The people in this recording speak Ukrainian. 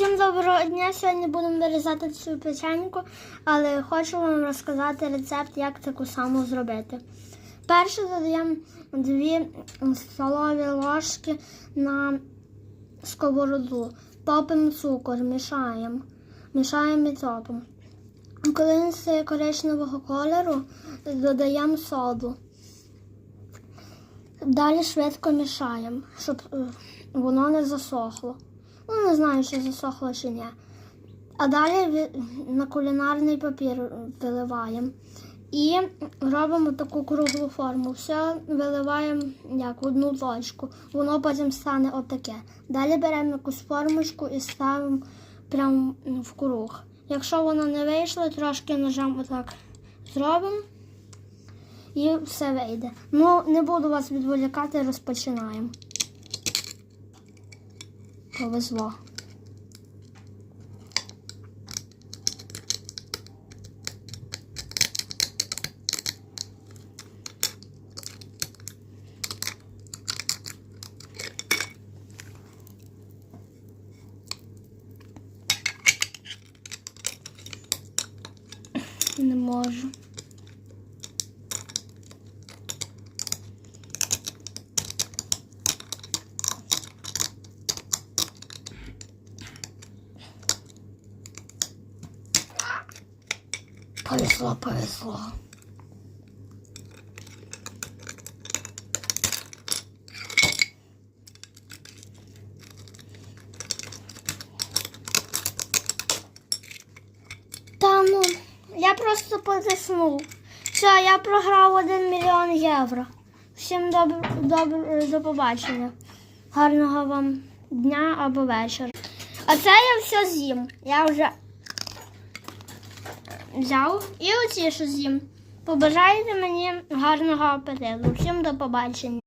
Всім доброго дня! Сьогодні будемо нарізати цю печеньку, але хочу вам розказати рецепт, як таку саму зробити. Перше додаємо 2 столові ложки на сковороду, топимо цукор, мішаємо, мішаємо і топимо. Коли він стає коричневого кольору, додаємо соду. Далі швидко мішаємо, щоб е, воно не засохло. Ну, не знаю, чи засохло чи ні. А далі на кулінарний папір виливаємо. І робимо таку круглу форму. Все виливаємо як в одну точку. Воно потім стане отаке. Далі беремо якусь формочку і ставимо прямо в круг. Якщо воно не вийшло, трошки ножем отак зробимо і все вийде. Ну, не буду вас відволікати, розпочинаємо. Повезло. Не можу. Повезло, повезло. Та ну, я просто потиснув. Все, я програв 1 мільйон євро. Всім добр, добр, до побачення. Гарного вам дня або вечора. А це я все з'їм. Я вже взяв і оці що з'їм. Побажайте мені гарного апетиту. Всім до побачення.